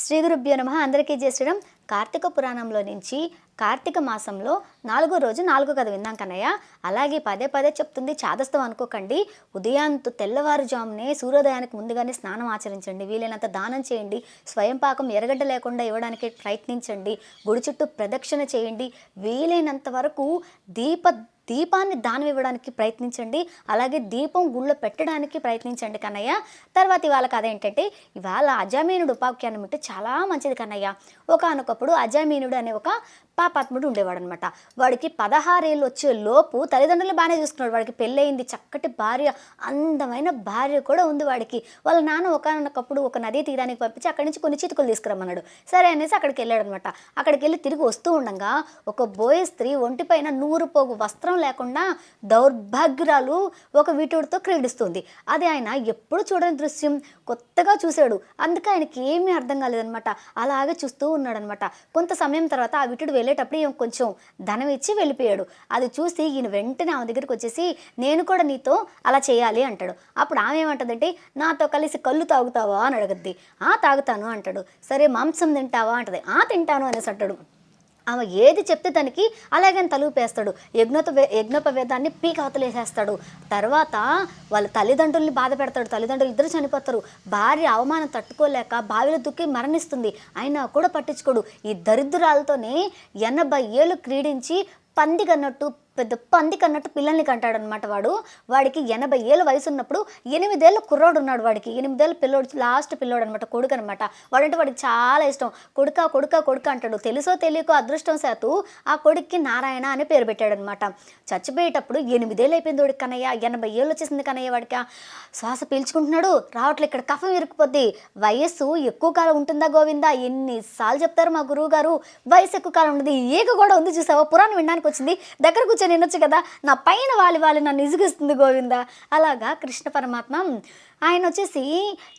శ్రీ గురుభ్యో నమ. అందరికీ చేసడం కార్తీక పురాణంలో నుంచి కార్తీక మాసంలో నాలుగో రోజు నాలుగో కథ విన్నాం కన్నయ్య. అలాగే పదే పదే చెప్తుంది. చాదస్తం అనుకోకండి. ఉదయాంత తెల్లవారుజామునే సూర్యోదయానికి ముందుగానే స్నానం ఆచరించండి. వీలైనంత దానం చేయండి. స్వయం పాకం ఎరగడ్డ లేకుండా ఇవ్వడానికి ప్రయత్నించండి. గుడి చుట్టూ ప్రదక్షిణ చేయండి. వీలైనంత వరకు దీప దీపాన్ని దానం ఇవ్వడానికి ప్రయత్నించండి. అలాగే దీపం గుళ్ళో పెట్టడానికి ప్రయత్నించండి కన్నయ్య. తర్వాత ఇవాళ కథ ఏంటంటే ఇవాళ అజామీనుడు ఉపాఖ్యానం అంటే చాలా మంచిది కన్నయ్య. ఒకనొకప్పుడు అజామీనుడు అనే ఒక పద్ముడు ఉండేవాడు అనమాట వాడికి పదహారేళ్ళు వచ్చే లోపు తల్లిదండ్రులు బాగానే చూసుకున్నాడు. వాడికి పెళ్ళయింది చక్కటి భార్య అందమైన భార్య కూడా ఉంది వాడికి. వాళ్ళ నాన్న ఒకనొకప్పుడు ఒక నదీ తీరానికి పంపించి అక్కడి నుంచి కొన్ని చితుకులు తీసుకురమ్మన్నాడు. సరే అనేసి అక్కడికి వెళ్ళాడు అనమాట అక్కడికి వెళ్ళి తిరిగి వస్తూ ఉండగా ఒక బోయ స్త్రీ ఒంటిపైన నూరు పోగు వస్త్రం లేకుండా దౌర్భాగ్యురాలు ఒక వీటుడితో క్రీడిస్తుంది. అది ఆయన ఎప్పుడు చూడని దృశ్యం. కొత్తగా చూశాడు. అందుకే ఆయనకి ఏమీ అర్థం కాలేదనమాట అలాగే చూస్తూ ఉన్నాడనమాట కొంత సమయం తర్వాత ఆ వీటుడు వెళ్ళేటప్పుడు ఈయన కొంచెం ధనం ఇచ్చి వెళ్ళిపోయాడు. అది చూసి ఈయన వెంటనే ఆమె దగ్గరికి వచ్చేసి నేను కూడా నీతో అలా చేయాలి అంటాడు. అప్పుడు ఆమె ఏమంటదంటే నాతో కలిసి కళ్ళు తాగుతావా? అని అడగద్ది. ఆ తాగుతాను అంటాడు. సరే మాంసం తింటావా? అంటది. ఆ తింటాను అనేసి అంటాడు. ఆమె ఏది చెప్తే దానికి అలాగే తలుపేస్తాడు. యజ్ఞోప యజ్ఞోపవేదాన్ని పీక అవతలేసేస్తాడు. తర్వాత వాళ్ళ తల్లిదండ్రుల్ని బాధ పెడతాడు. తల్లిదండ్రులు ఇద్దరు చనిపోతారు. భార్య అవమానం తట్టుకోలేక బావిలో దుక్కి మరణిస్తుంది. అయినా కూడా పట్టించుకోడు. ఈ దరిద్రాలతోనే ఎనభై ఏళ్ళు క్రీడించి పంది కన్నట్టు పెద్ద పంది కన్నట్టు పిల్లల్ని కంటాడనమాట వాడు. వాడికి ఎనభై ఏళ్ళ వయసు ఉన్నప్పుడు ఎనిమిదేళ్ళ కుర్రోడు ఉన్నాడు వాడికి. ఎనిమిదేళ్ళ పిల్లోడు లాస్ట్ పిల్లోడు అనమాట కొడుకు అనమాట వాడంటే వాడికి చాలా ఇష్టం. కొడుక కొడుక కొడుక అంటాడు. తెలుసో తెలియకో అదృష్టం శాతు ఆ కొడుక్కి నారాయణ అని పేరు పెట్టాడనమాట. చచ్చిపోయేటప్పుడు ఎనిమిదేళ్ళు అయిపోయింది వాడికి కన్నయ్య. ఎనభై ఏళ్ళు వచ్చేసింది కన్నయ్య వాడికి. శ్వాస పీల్చుకుంటున్నాడు. రావట్లే ఇక్కడ కఫం ఇరుక్కుపోద్ది వయస్సు ఎక్కువ కాలం ఉంటుందా గోవిందా? ఎన్నిసార్లు చెప్తారు మా గురువు గారు వయసు ఎక్కువ కాలం ఉండదు. ఏక కూడా ఉంది చూసావా? పురాణం వినడానికి వచ్చింది. దగ్గర కూర్చొని నినొచ్చు కదా. నా పైన వాలి వాలి నన్ను ఇసుగిస్తుంది గోవింద. అలాగా కృష్ణ పరమాత్మ ఆయన వచ్చేసి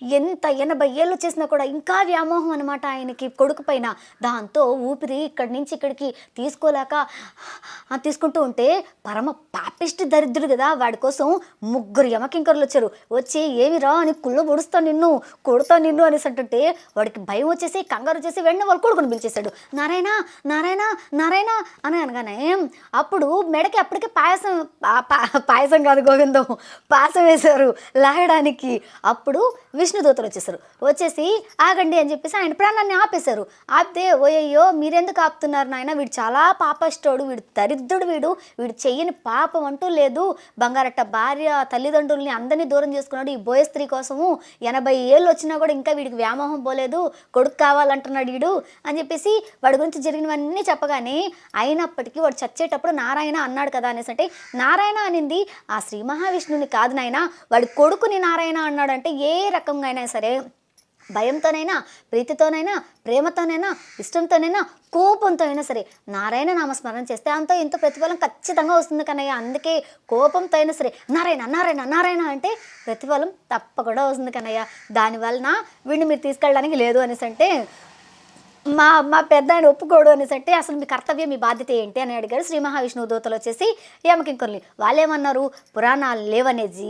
ఎంత ఎనభై ఏళ్ళు వచ్చేసినా కూడా ఇంకా వ్యామోహం అనమాట ఆయనకి కొడుకు పైన. దాంతో ఊపిరి ఇక్కడి నుంచి ఇక్కడికి తీసుకోలేక తీసుకుంటూ ఉంటే పరమ పాపిష్టి దరిద్రుడు కదా. వాడి కోసం ముగ్గురు యమకింకర్లు వచ్చారు. వచ్చి ఏమిరా అని కుళ్ళు పొడుస్తా నిన్ను కొడుతా నిన్ను అనేసి అంటుంటే వాడికి భయం వచ్చేసి కంగారు వచ్చేసి వెంటనే వాళ్ళు కొడుకుని పిలిచేశాడు. నారాయణ నారాయణ నారాయణ అని అనగానే అప్పుడు మెడకి అప్పటికే పాయసం పాయసం కాదు గోవిందం. పాయసం వేశారు లాగడానికి. అప్పుడు విష్ణుదూతలు వచ్చేసారు వచ్చేసి ఆగండి అని చెప్పేసి ఆయన ప్రాణాన్ని ఆపేశారు. ఆపితే ఓయ్యో మీరెందుకు ఆపుతున్నారు నాయన? వీడు చాలా పాపష్టోడు వీడు దరిద్రుడు వీడు. వీడు చెయ్యని పాపం అంటూ లేదు. బంగారట్ట భార్య తల్లిదండ్రుల్ని అందరినీ దూరం చేసుకున్నాడు. ఈ బోయ స్త్రీ కోసము ఎనభై ఏళ్ళు వచ్చినా కూడా ఇంకా వీడికి వ్యామోహం పోలేదు. కొడుకు కావాలంటున్నాడు వీడు అని చెప్పేసి వాడి గురించి జరిగినవన్నీ చెప్పగానే అయినప్పటికీ వాడు చచ్చేటప్పుడు నారాయణ అన్నాడు కదా అనేసి అంటే నారాయణ అనింది ఆ శ్రీ మహావిష్ణుని కాదు నాయన వాడి కొడుకుని నారాయణ అన్నాడంటే ఏ రకంగా అయినా సరే భయంతోనైనా ప్రీతితోనైనా ప్రేమతోనైనా ఇష్టంతోనైనా కోపంతో అయినా సరే నారాయణ నామస్మరణ చేస్తే అంత ఇంత ప్రతిఫలం ఖచ్చితంగా వస్తుంది కన్నయ్య. అందుకే కోపంతో అయినా సరే నారాయణ నారాయణ నారాయణ అంటే ప్రతిఫలం తప్పకుండా వస్తుంది కన్నయ్య. దానివలన వీడిని మీరు తీసుకెళ్ళడానికి లేదు అనేసి అంటే మా మా పెద్ద ఆయన ఒప్పుకోడు అనేసి అంటే అసలు మీ కర్తవ్యం మీ బాధ్యత ఏంటి అని అడిగారు శ్రీ మహావిష్ణువు దూతలు వచ్చేసి యమకింకర్ని వాళ్ళు ఏమన్నారు పురాణాలు లేవనేసి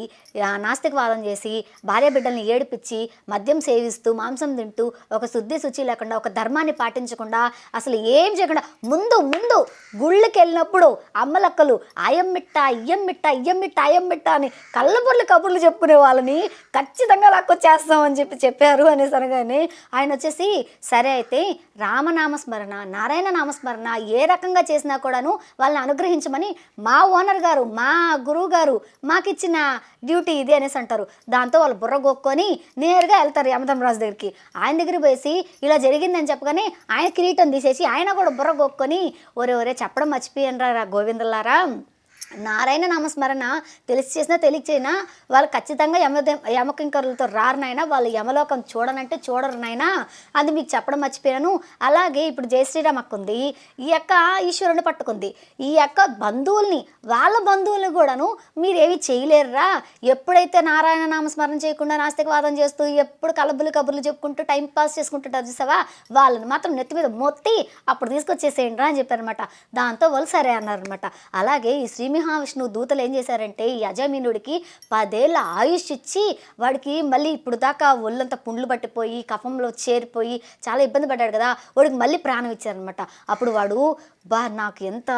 నాస్తికవాదం చేసి భార్య బిడ్డల్ని ఏడిపించి మద్యం సేవిస్తూ మాంసం తింటూ ఒక శుద్ధి శుచి లేకుండా ఒక ధర్మాన్ని పాటించకుండా అసలు ఏం చేయకుండా ముందు ముందు గుళ్ళకి వెళ్ళినప్పుడు అమ్మలక్కలు అయ్యం మిట్ట అయ్యం మిట్ట అయ్యం మిట్ట అయ్యం మిట్ట అని కళ్ళబుర్లు కబుర్లు చెప్పుకునే వాళ్ళని ఖచ్చితంగా లాక్కొచ్చేస్తామని చెప్పి చెప్పారు అనేసి అనగానే ఆయన వచ్చేసి సరే అయితే రామనామస్మరణ నారాయణ నామస్మరణ ఏ రకంగా చేసినా కూడాను వాళ్ళని అనుగ్రహించమని మా ఓనర్ గారు మా గురువు గారు మాకిచ్చిన డ్యూటీ ఇది అనేసి అంటారు. దాంతో వాళ్ళు బుర్ర గొక్కొని నేరుగా వెళ్తారు యమధర్మరాజు దగ్గరికి. ఆయన దగ్గరికి పోసి ఇలా జరిగిందని చెప్పగానే ఆయన కిరీటం తీసేసి ఆయన కూడా బుర్ర గొక్కొని ఒరే ఒరే చెప్పడం మర్చిపోయాను రా గోవిందులారా. నారాయణ నామస్మరణ తెలిసి చేసినా తెలియచేయినా వాళ్ళు ఖచ్చితంగా యమ యమకింకరులతో రారు వాళ్ళు యమలోకం చూడనంటే చూడరు నాయనా అది మీకు చెప్పడం మర్చిపోయాను. అలాగే ఇప్పుడు జయశ్రీరామ్ అక్క ఉంది ఈ యొక్క ఈశ్వరుని పట్టుకుంది. ఈ యొక్క బంధువుల్ని వాళ్ళ బంధువుల్ని కూడాను మీరేవి చేయలేరురా. ఎప్పుడైతే నారాయణ నామస్మరణ చేయకుండా నాస్తికవాదం చేస్తూ ఎప్పుడు కలబులు కబుర్లు చెప్పుకుంటూ టైం పాస్ చేసుకుంటుంటారు చూసావా? వాళ్ళని మాత్రం నెత్తి మీద మొత్తి అప్పుడు తీసుకొచ్చేసేయండి రా అని చెప్పారనమాట దాంతో వాళ్ళు సరే అన్నారనమాట అలాగే ఈ శ్రీ విష్ణు దూతలు ఏం చేశారంటే ఈ అజమీనుడికి పదేళ్ళ ఆయుష్ ఇచ్చి వాడికి మళ్ళీ ఇప్పుడు దాకా ఒళ్ళంతా పుండ్లు పట్టిపోయి కఫంలో చేరిపోయి చాలా ఇబ్బంది పడ్డాడు కదా వాడికి మళ్ళీ ప్రాణం ఇచ్చారనమాట అప్పుడు వాడు బా నాకు ఎంత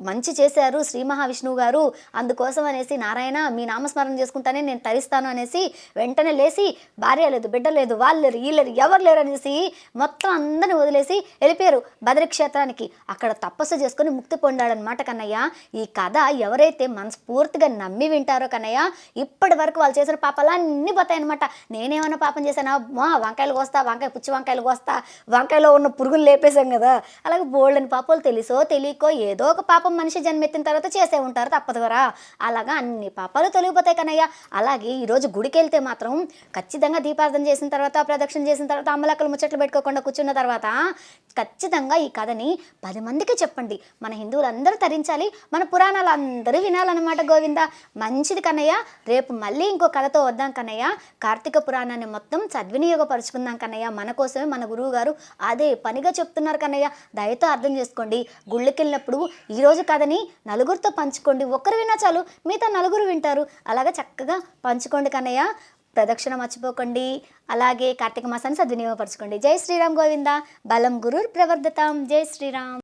మంచి చేశారు శ్రీ మహావిష్ణువు గారు. అందుకోసం అనేసి నారాయణ మీ నామస్మరణ చేసుకుంటానే నేను తరిస్తాను అనేసి వెంటనే లేచి భార్య లేదు బిడ్డ లేదు వాళ్ళు లేరు వీళ్ళు లేరు ఎవరు లేరు అనేసి మొత్తం అందరిని వదిలేసి వెళ్ళిపోయారు బదరి క్షేత్రానికి. అక్కడ తపస్సు చేసుకొని ముక్తి పొందాడనమాట కన్నయ్య. ఈ కథ ఎవరైతే మనస్ఫూర్తిగా నమ్మి వింటారో కన్నయ్య ఇప్పటి వరకు వాళ్ళు చేసిన పాపాలన్నీ పోతాయన్నమాట. నేనేమన్నా పాపం చేశానా? మా వంకాయలు కోస్తా వంకాయ పుచ్చి వంకాయలు కోస్తా వంకాయలో ఉన్న పురుగులు లేపేశాం కదా. అలాగే బోల్డని పాపాలు తెలుసో తెలియకో ఏదో ఒక పాప పాపం మనిషి జన్మెత్తిన తర్వాత చేసే ఉంటారు తప్పదు కదా. అలాగా అన్ని పాపాలు తొలగిపోతాయి కనయ్య అలాగే ఈరోజు గుడికి వెళ్తే మాత్రం ఖచ్చితంగా దీపార్థన చేసిన తర్వాత ప్రదక్షిణ చేసిన తర్వాత అమ్మలక్కలు ముచ్చట్లు పెట్టుకోకుండా కూర్చున్న తర్వాత ఖచ్చితంగా ఈ కథని పది మందికి చెప్పండి. మన హిందువులందరూ తరించాలి మన పురాణాలు అందరూ వినాలన్నమాట గోవింద. మంచిది కన్నయ్య. రేపు మళ్ళీ ఇంకో కథతో వద్దాం కన్నయ్య. కార్తీక పురాణాన్ని మొత్తం సద్వినియోగపరుచుకుందాం కన్నయ్య. మన కోసమే మన గురువు గారు అదే పనిగా చెప్తున్నారు కన్నయ్య. దయతో అర్థం చేసుకోండి. గుళ్ళకి వెళ్ళినప్పుడు ఈరోజు కథని నలుగురితో పంచుకోండి. ఒక్కరు విన్నా చాలు మిగతా నలుగురు వింటారు. అలాగా చక్కగా పంచుకోండి కన్నయ్య. ప్రదక్షిణ మర్చిపోకండి. అలాగే కార్తీక మాసాన్ని సద్వినియోగపరచుకోండి. జై శ్రీరామ్ గోవింద. బలం గురు ప్రవర్ధతాం జై శ్రీరామ్.